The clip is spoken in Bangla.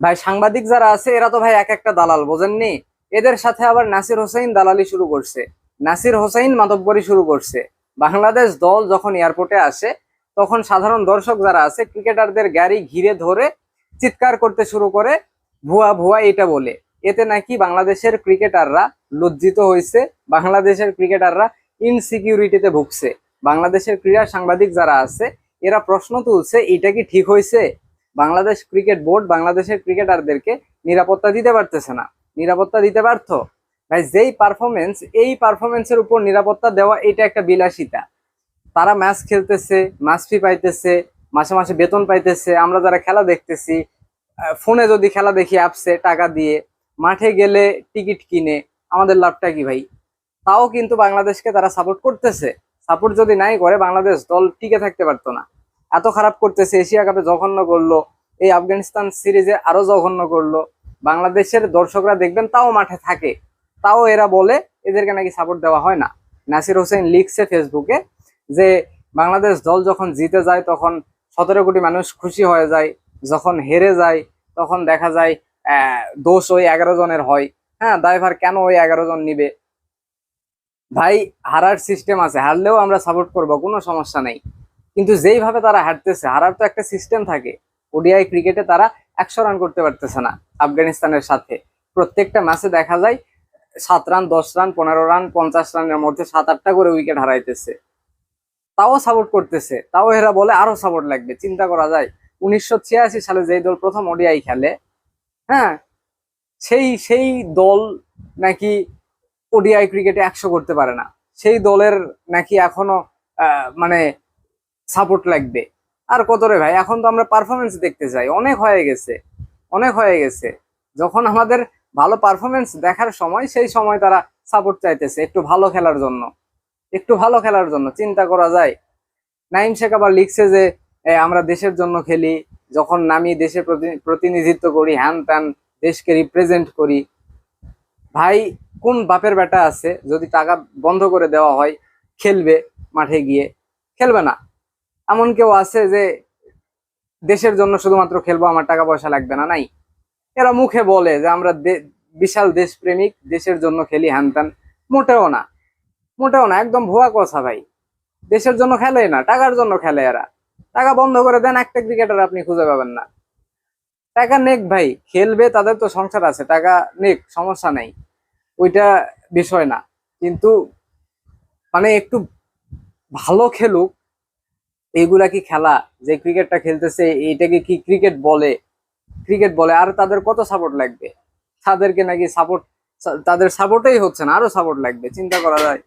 ভাই, সাংবাদিক যারা আছে, এরা তো ভাই এক একটা দালাল, বোঝেননি? এদের সাথে আবার নাসির হোসেন দালালি শুরু করছে। নাসির হোসেন মাতব্বরি শুরু করছে। বাংলাদেশ দল যখন এয়ারপোর্টে আসে, তখন সাধারণ দর্শক যারা আছে, ক্রিকেটারদের গাড়ি ঘিরে ধরে চিৎকার করতে শুরু করে, ভুয়া ভুয়া এটা বলে। এতে নাকি বাংলাদেশের ক্রিকেটাররা লজ্জিত হয়েছে বাংলাদেশের ক্রিকেটাররা ইনসিকিউরিটিতে ভুগছে। বাংলাদেশের ক্রীড়া সাংবাদিক যারা আছে, এরা প্রশ্ন তুলছে, এটা কি ঠিক হয়েছে বাংলাদেশ ক্রিকেট বোর্ড বাংলাদেশের ক্রিকেটারদেরকে নিরাপত্তা দিতে পারতেছে না। নিরাপত্তা দিতে পারত ভাই, যেই পারফরমেন্স এই পারফরমেন্সের উপর নিরাপত্তা দেওয়া এটা একটা বিলাসিতা। তারা ম্যাচ খেলতেছে ম্যাচ ফি পাইতেছে, মাসে মাসে বেতন পাইতেছে, আমরা যারা খেলা দেখতেছি ফোনে যদি খেলা দেখি অ্যাপসে টাকা দিয়ে, মাঠে গেলে টিকিট কিনে, আমাদের লাভটা কি ভাই? তাও কিন্তু বাংলাদেশকে তারা সাপোর্ট করতেছে। সাপোর্ট যদি নাই করে বাংলাদেশ দল টিকে থাকতে পারতো না। এত খারাপ করতেছে, এশিয়া কাপে জঘন্য করল এই আফগানিস্তান সিরিজে আরও জঘন্য করল। বাংলাদেশের দর্শকরা দেখবেন তাও মাঠে থাকে। তাও এরা বলে এদেরকে নাকি সাপোর্ট দেওয়া হয় না। নাসির হোসেন লিখছে ফেসবুকে যে, বাংলাদেশ দল যখন জিতে যায় তখন সতেরো কোটি মানুষ খুশি হয়ে যায়, যখন হেরে যায় তখন দেখা যায় দোষ ওই এগারো জনের হয়। হ্যাঁ দায়ভার কেন ওই এগারো জন নিবে? ভাই, হারার সিস্টেম আছে, হারলেও আমরা সাপোর্ট করব, কোনো সমস্যা নেই। কিন্তু যেইভাবে তারা হারতেছে, হারার তো একটা সিস্টেম থাকে। ওডিআই ক্রিকেটে তারা একশো রান করতে পারতেছে না আফগানিস্তানের সাথে। প্রত্যেকটা ম্যাচে দেখা যায় সাত রান, দশ রান, পনেরো রান, পঞ্চাশ রানের মধ্যে সাত, আটটা করে উইকেট হারাইতেছে। তাও সাপোর্ট করতেছে। তাও এরা বলে আরও সাপোর্ট লাগবে। চিন্তা করা যায়, উনিশশো ছিয়াশি সালে যেই দল প্রথম ওডিআই খেলে হ্যাঁ সেই সেই দল নাকি ওডিআই ক্রিকেটে একশো করতে পারে না। সেই দলের নাকি এখনও মানে সাপোর্ট লাগবে। আর কত রে ভাই? এখন তো আমরা পারফরমেন্স দেখতে চাই অনেক হয়ে গেছে। অনেক হয়ে গেছে। যখন আমাদের ভালো পারফরমেন্স দেখার সময়, সেই সময় তারা সাপোর্ট চাইতেছে একটু ভালো খেলার জন্য। একটু ভালো খেলার জন্য, চিন্তা করা যায়। নাইম শেখ আবার লিখছে যে আমরা দেশের জন্য খেলি। যখন নামি প্রতি- প্রতিনিধিত্ব করি, হ্যান ত্যান দেশকে রিপ্রেজেন্ট করি। ভাই, কোন বাপের বেটা আছে যদি টাকা বন্ধ করে দেওয়া হয়, খেলবে মাঠে গিয়ে? খেলবে না। এমন কেউ আছে যে দেশের জন্য শুধুমাত্র খেলব, আমার টাকা পয়সা লাগবে না, নাই। এরা মুখে বলে যে আমরা বিশাল দেশপ্রেমিক, দেশের জন্য খেলি হ্যান ত্যান মোটেও না। মোটেও না, একদম ভুয়া কথা ভাই। দেশের জন্য খেলে না, টাকার জন্য খেলে এরা। টাকা বন্ধ করে দেন, একটা ক্রিকেটার আপনি খুঁজে পাবেন না। টাকা নেক ভাই, খেলবে, তাদের তো সংসার আছে, টাকা নেক, সমস্যা নেই। ওইটা বিষয় না। কিন্তু মানে একটু ভালো খেলুক এইগুলা কি খেলা? যে ক্রিকেটটা খেলতেছে এইটাকে কি ক্রিকেট বলে? ক্রিকেট বলে, আর তাদের কত সাপোর্ট লাগবে? তাদেরকে নাকি সাপোর্ট তাদের সাপোর্টেই হচ্ছে না, আরও সাপোর্ট লাগবে, চিন্তা করা যায়।